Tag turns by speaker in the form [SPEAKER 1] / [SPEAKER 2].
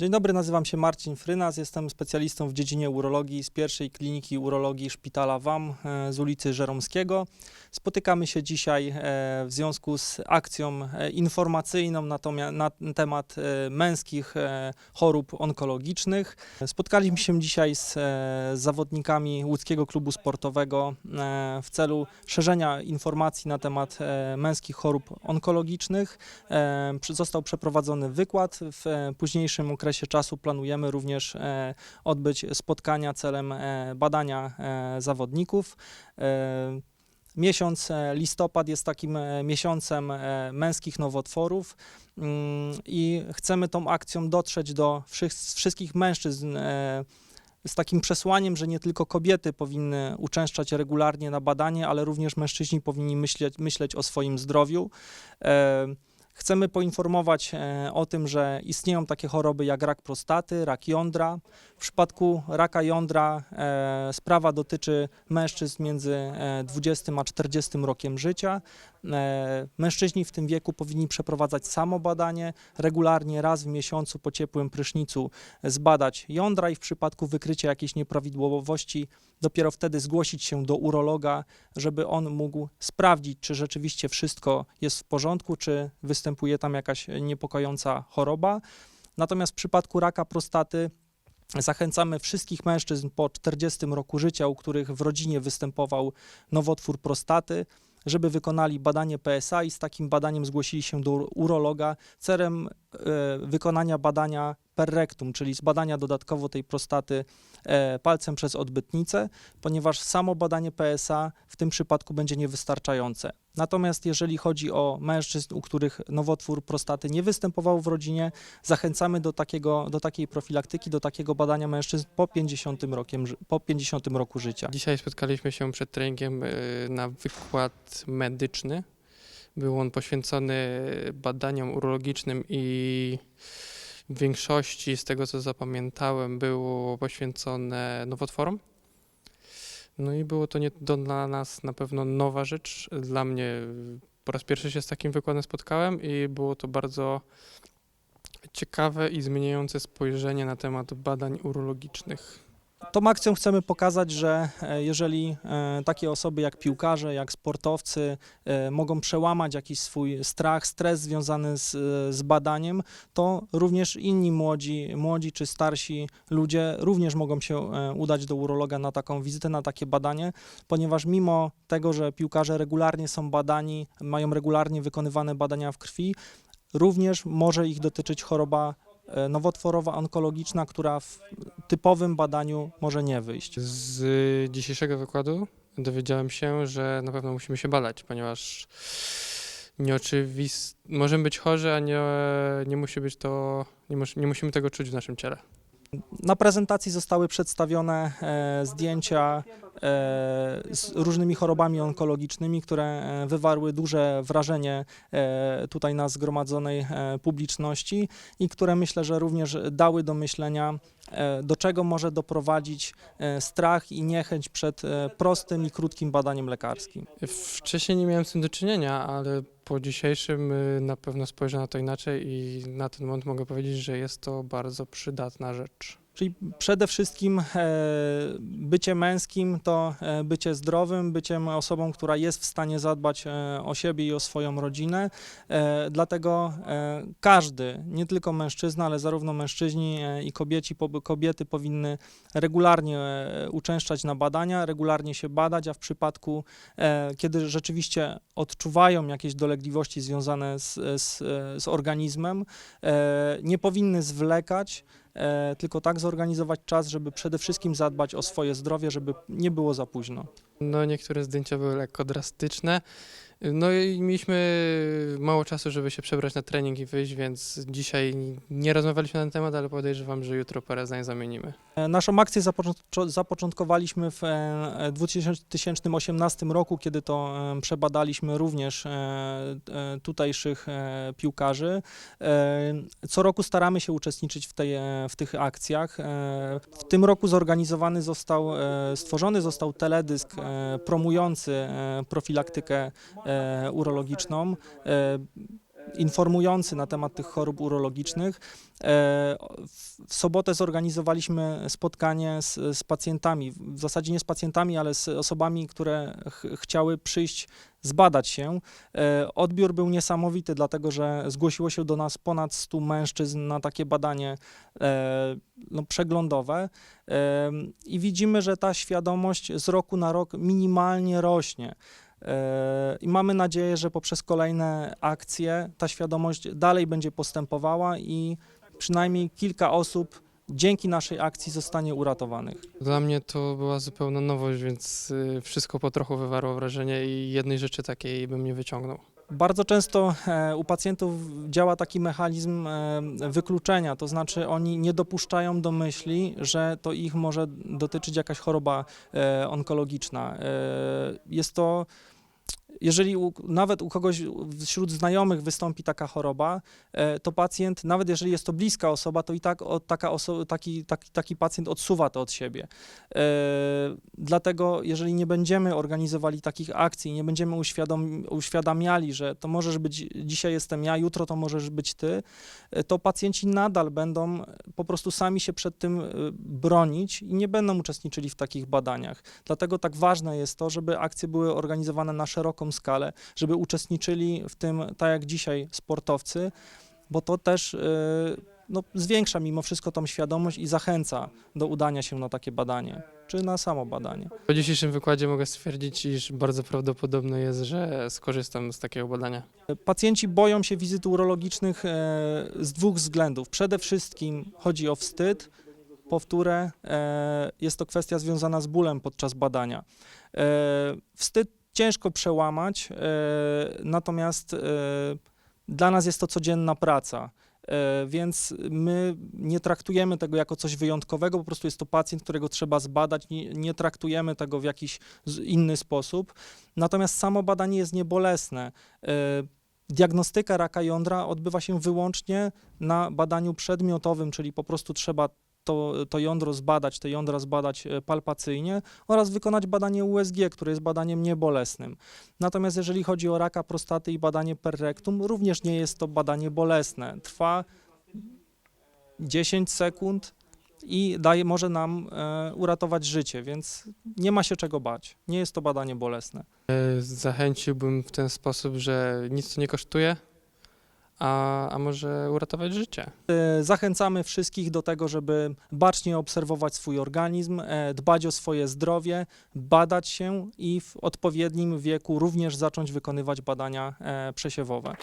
[SPEAKER 1] Dzień dobry, nazywam się Marcin Frynas, jestem specjalistą w dziedzinie urologii z pierwszej kliniki urologii szpitala WAM e, z ulicy Żeromskiego. Spotykamy się dzisiaj e, w związku z akcją e, informacyjną na, temat męskich chorób onkologicznych. Spotkaliśmy się dzisiaj z zawodnikami łódzkiego klubu sportowego w celu szerzenia informacji na temat męskich chorób onkologicznych. Został przeprowadzony wykład. W późniejszym okresie czasu planujemy również e, odbyć spotkania celem e, badania e, zawodników. Miesiąc listopad jest takim miesiącem męskich nowotworów mm, i chcemy tą akcją dotrzeć do wszys- wszystkich mężczyzn z takim przesłaniem, że nie tylko kobiety powinny uczęszczać regularnie na badanie, ale również mężczyźni powinni myśleć, myśleć o swoim zdrowiu. E, Chcemy poinformować e, o tym, że istnieją takie choroby jak rak prostaty, rak jądra. W przypadku raka jądra e, sprawa dotyczy mężczyzn między e, 20 a 40 rokiem życia. E, mężczyźni w tym wieku powinni przeprowadzać samobadanie, regularnie raz w miesiącu po ciepłym prysznicu zbadać jądra i w przypadku wykrycia jakiejś nieprawidłowości dopiero wtedy zgłosić się do urologa, żeby on mógł sprawdzić, czy rzeczywiście wszystko jest w porządku, czy występuje tam jakaś niepokojąca choroba. Natomiast w przypadku raka prostaty zachęcamy wszystkich mężczyzn po 40 roku życia, u których w rodzinie występował nowotwór prostaty, żeby wykonali badanie PSA i z takim badaniem zgłosili się do urologa. Celem e, wykonania badania per rectum, czyli zbadania dodatkowo tej prostaty e, palcem przez odbytnicę, ponieważ samo badanie PSA w tym przypadku będzie niewystarczające. Natomiast jeżeli chodzi o mężczyzn, u których nowotwór prostaty nie występował w rodzinie, zachęcamy do, takiego, do takiej profilaktyki, do takiego badania mężczyzn po 50, rokiem, po 50 roku życia.
[SPEAKER 2] Dzisiaj spotkaliśmy się przed treningiem y, na wykład medyczny. Był on poświęcony badaniom urologicznym i w większości, z tego co zapamiętałem, było poświęcone nowotworom. No i było to nie, to dla nas na pewno nowa rzecz. Dla mnie po raz pierwszy się z takim wykładem spotkałem i było to bardzo ciekawe i zmieniające spojrzenie na temat badań urologicznych.
[SPEAKER 1] Tą akcją chcemy pokazać, że e, jeżeli e, takie osoby jak piłkarze, jak sportowcy e, mogą przełamać jakiś swój strach, stres związany z, z badaniem, to również inni młodzi, młodzi czy starsi ludzie również mogą się udać do urologa na taką wizytę, na takie badanie, ponieważ mimo tego, że piłkarze regularnie są badani, mają regularnie wykonywane badania w krwi, również może ich dotyczyć choroba nowotworowa, onkologiczna, która w typowym badaniu może nie wyjść.
[SPEAKER 2] Z dzisiejszego wykładu dowiedziałem się, że na pewno musimy się badać, ponieważ nieoczywist... możemy być chorzy, a nie, nie musi być to, nie, mus... nie musimy tego czuć w naszym ciele.
[SPEAKER 1] Na prezentacji zostały przedstawione e, zdjęcia z różnymi chorobami onkologicznymi, które e, wywarły duże wrażenie e, tutaj na zgromadzonej e, publiczności i które myślę, że również dały do myślenia, e, do czego może doprowadzić e, strach i niechęć przed e, prostym i krótkim badaniem lekarskim.
[SPEAKER 2] Wcześniej nie miałem z tym do czynienia, ale po dzisiejszym y, na pewno spojrzę na to inaczej i na ten moment mogę powiedzieć, że jest to bardzo przydatna rzecz.
[SPEAKER 1] Czyli przede wszystkim e, bycie męskim to e, bycie zdrowym, byciem osobą, która jest w stanie zadbać e, o siebie i o swoją rodzinę. Dlatego każdy, nie tylko mężczyzna, ale zarówno mężczyźni i kobieci, kobiety powinny regularnie uczęszczać na badania, regularnie się badać, a w przypadku, kiedy rzeczywiście odczuwają jakieś dolegliwości związane z, z, z organizmem, nie powinny zwlekać, tylko tak zorganizować czas, żeby przede wszystkim zadbać o swoje zdrowie, żeby nie było za późno.
[SPEAKER 2] No niektóre zdjęcia były lekko drastyczne. No i mieliśmy mało czasu, żeby się przebrać na trening i wyjść, więc dzisiaj nie rozmawialiśmy na ten temat, ale podejrzewam, że jutro parę zdań zamienimy.
[SPEAKER 1] E, Naszą akcję zapoczą- zapoczątkowaliśmy w e, 2018 roku, kiedy to e, przebadaliśmy również e, e, tutejszych e, piłkarzy. E, Co roku staramy się uczestniczyć w, tej, e, w tych akcjach. E, W tym roku zorganizowany został, e, stworzony został teledysk e, promujący e, profilaktykę e, urologiczną. E, informujący na temat tych chorób urologicznych. E, w- sobotę zorganizowaliśmy spotkanie z, z pacjentami, w zasadzie nie z pacjentami, ale z osobami, które ch chciały przyjść zbadać się. E, Odbiór był niesamowity, dlatego że zgłosiło się do nas ponad 100 mężczyzn na takie badanie e, no, przeglądowe i widzimy, że ta świadomość z roku na rok minimalnie rośnie. E, I mamy nadzieję, że poprzez kolejne akcje ta świadomość dalej będzie postępowała i przynajmniej kilka osób dzięki naszej akcji zostanie uratowanych.
[SPEAKER 2] Dla mnie to była zupełna nowość, więc y, wszystko po trochu wywarło wrażenie i jednej rzeczy takiej bym nie wyciągnął.
[SPEAKER 1] Bardzo często e, u pacjentów działa taki mechanizm e, wykluczenia, to znaczy oni nie dopuszczają do myśli, że to ich może dotyczyć jakaś choroba e, onkologiczna. Jest to, jeżeli u, nawet u kogoś wśród znajomych wystąpi taka choroba, e, to pacjent, nawet jeżeli jest to bliska osoba, to i tak od, taka oso- taki, taki, taki pacjent odsuwa to od siebie. E, Dlatego, jeżeli nie będziemy organizowali takich akcji, nie będziemy uświadom, uświadamiali, że to możesz być, dzisiaj jestem ja, jutro to możesz być ty, e, to pacjenci nadal będą po prostu sami się przed tym bronić i nie będą uczestniczyli w takich badaniach. Dlatego tak ważne jest to, żeby akcje były organizowane na szeroką skalę, żeby uczestniczyli w tym, tak jak dzisiaj, sportowcy, bo to też e, no, zwiększa mimo wszystko tą świadomość i zachęca do udania się na takie badanie, czy na samo badanie.
[SPEAKER 2] Po dzisiejszym wykładzie mogę stwierdzić, iż bardzo prawdopodobne jest, że skorzystam z takiego badania.
[SPEAKER 1] Pacjenci boją się wizyt urologicznych e, z dwóch względów. Przede wszystkim chodzi o wstyd, powtórę, e, jest to kwestia związana z bólem podczas badania. E, Wstyd ciężko przełamać, e, natomiast e, dla nas jest to codzienna praca. E, Więc my nie traktujemy tego jako coś wyjątkowego, po prostu jest to pacjent, którego trzeba zbadać, nie, nie traktujemy tego w jakiś inny sposób. Natomiast samo badanie jest niebolesne. Diagnostyka raka jądra odbywa się wyłącznie na badaniu przedmiotowym, czyli po prostu trzeba to, to jądro zbadać, te jądra zbadać e, palpacyjnie oraz wykonać badanie USG, które jest badaniem niebolesnym. Natomiast jeżeli chodzi o raka prostaty i badanie per rectum, również nie jest to badanie bolesne. Trwa 10 sekund i daje, może nam e, uratować życie, więc nie ma się czego bać. Nie jest to badanie bolesne.
[SPEAKER 2] E, Zachęciłbym w ten sposób, że nic to nie kosztuje, a, a może uratować życie.
[SPEAKER 1] E, Zachęcamy wszystkich do tego, żeby bacznie obserwować swój organizm, e, dbać o swoje zdrowie, badać się i w odpowiednim wieku również zacząć wykonywać badania e, przesiewowe.